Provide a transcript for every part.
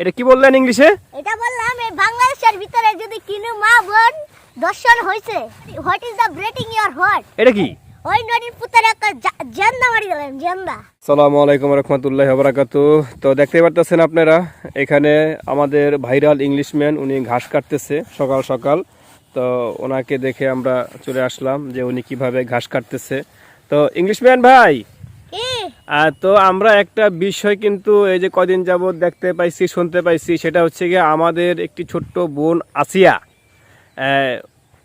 এটা কি বললেন ইংলিশে? এটা বললাম এই বাংলাদেশের ভিতরে যদি কিনু মা বোন দর্শন হয়েছে হোয়াট ইজ দ্য ব্রেটিং ইয়োর হোয়াট? এটা কি? ওই নদীর পুত্রের একটা জেন্দা মারি দিলেন জেন্দা। সালামু আলাইকুম রহমতুল্লাহ বারাকাতু। তো দেখতে পারতেছেন আপনারা এখানে আমাদের ভাইরাল ইংলিশম্যান উনি ঘাস কাটতেছে সকাল সকাল। তো ওনাকে দেখে আমরা চলে আসলাম যে উনি কীভাবে ঘাস কাটতেছে। তো ইংলিশম্যান ভাই তো আমরা একটা বিষয় কিন্তু এই যে কদিন যাবত দেখতে পাইছি শুনতে পাইছি সেটা হচ্ছে গিয়ে আমাদের একটি ছোট্ট বোন আসিয়া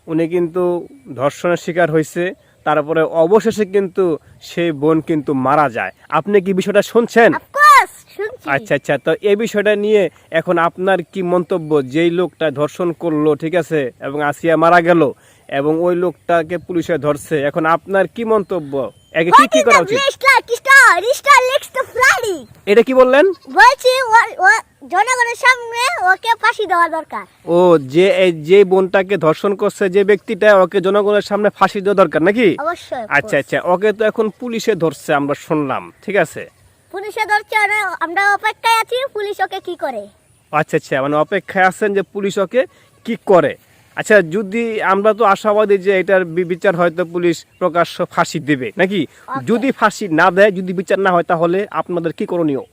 উনি কিন্তু ধর্ষণের শিকার হয়েছে তারপরে অবশেষে কিন্তু সেই বোন কিন্তু মারা যায়। আপনি কি বিষয়টা শুনছেন? আচ্ছা আচ্ছা তো এই বিষয়টা নিয়ে এখন আপনার কি মন্তব্য? যেই লোকটা ধর্ষণ করল ঠিক আছে এবং আসিয়া মারা গেল এবং ওই লোকটাকে পুলিশে ধরছে এখন আপনার কি মন্তব্য? একে কি কি করা উচিত? রিস্টার লেক্স টু ফ্লাডি এটা কি বললেন? বলছি জনগণের সামনে ওকে ফাঁসি দেওয়া দরকার। ও যে যে বোনটাকে ধর্ষণ করছে যে ব্যক্তিটা ওকে জনগণের সামনে ফাঁসি দেওয়া দরকার নাকি? অবশ্যই আচ্ছা আচ্ছা ওকে তো এখন পুলিশে ধরছে আমরা শুনলাম ঠিক আছে? পুলিশে ধরছে আমরা অপেক্ষায় আছি পুলিশ ওকে কি করে? আচ্ছা আচ্ছা মানে অপেক্ষায় আছেন যে পুলিশ ওকে কি করে? আচ্ছা যদি আমরা তো আশাবাদী যে এটার বিচার হয়তো পুলিশ প্রকাশ্য ফাঁসি দেবে নাকি? যদি ফাঁসি না দেয় যদি বিচার না হয় তাহলে আপনাদের কি করণীয়?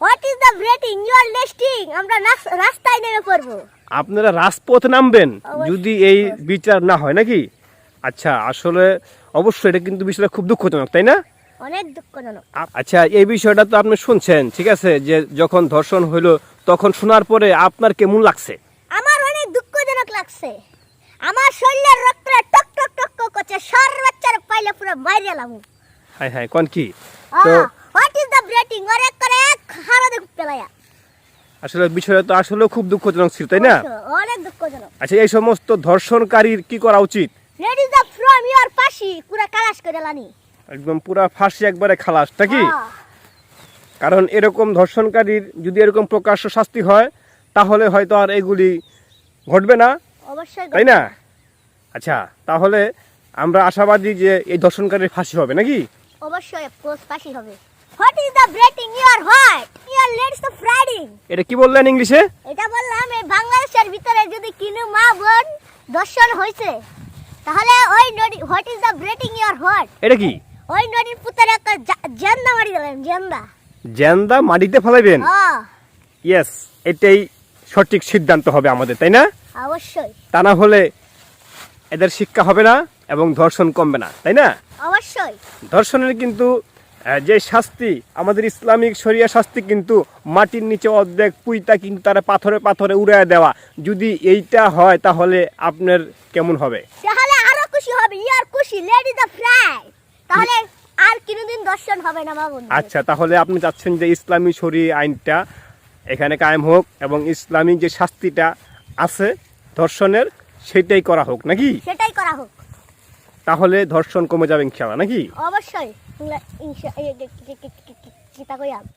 হোয়াট ইজ দ্য ব্রেটিং ইউ আর লেস্টিং আমরা রাস্তায় নেমে পড়ব। আপনারা রাজপথ নামবেন যদি এই বিচার না হয় নাকি? আচ্ছা আসলে অবশ্যই এটা কিন্তু বিষয়টা খুব দুঃখজনক তাই না? অনেক দুঃখজনক। আচ্ছা এই বিষয়টা তো আপনি শুনছেন ঠিক আছে? যে যখন ধর্ষণ হইল তখন শোনার পরে আপনার কেমন লাগছে? লাগছে। আমার শরীরের রক্তটা টক টক টক করছে সর পাইলে পুরো বাইরে এলাম হ্যাঁ হ্যাঁ কোন কি? তো হোয়াট ইজ দ্য ব্রেটিং ওর করে এক হারা দেখ পেলায়া। আসলে বিষয়টা তো আসলে খুব দুঃখজনক ছিল তাই না? অনেক দুঃখজনক। আচ্ছা এই সমস্ত ধর্ষণকারীর কি করা উচিত? Let is the from your পাশি পুরো কালাশ করে লানি। একদম পুরা ফাঁসি একবারে খালাস নাকি? কারণ এরকম ধর্ষণকারীর যদি এরকম প্রকাশ্য শাস্তি হয় তাহলে হয়তো আর এগুলি ঘটবে না। অবশ্যই তাই না? আচ্ছা তাহলে আমরা আশাবাদী যে এই দর্শনকারীর ফাঁসি হবে নাকি? অবশ্যই পাশি হবে। What is the ব্রেটিং your what your let's the ফ্রাইডিং এটা কি বললেন ইংলিশে? এটা বললাম এই বাংলাদেশের ভিতরে যদি কিনু মা বোন দর্শন হয়েছে তাহলে ওই নদী what is the ব্রেটিং your what এটা কি? ওই নদীর পুত্রের একটা জেন্দা মারি দিলেন জেন্দা। জ্যান্দা মাটিতে ফেলাইবেন? হ্যাঁ। ইয়েস এটাই সঠিক সিদ্ধান্ত হবে আমাদের তাই না? অবশ্যই। তা না হলে এদের শিক্ষা হবে না এবং ধর্ষণ কমবে না তাই না? অবশ্যই। ধর্ষণের কিন্তু যে শাস্তি আমাদের ইসলামিক শরিয়া শাস্তি কিন্তু মাটির নিচে অর্ধেক পুইতা কিন্তু তারা পাথরে পাথরে উড়ায় দেওয়া। যদি এইটা হয় তাহলে আপনার কেমন হবে? তাহলে আরও খুশি হবে। ইয়ার খুশি লেডি দ্য ফ্রাই তাহলে আর কোনোদিন দর্শন হবে না বোন আচ্ছা তাহলে আপনি চাচ্ছেন যে ইসলামী শরী আইনটা এখানে কায়েম হোক এবং ইসলামী যে শাস্তিটা আছে ধর্ষণের সেটাই করা হোক নাকি সেটাই করা হোক তাহলে ধর্ষণ কমে যাবে ইনশাল্লাহ নাকি অবশ্যই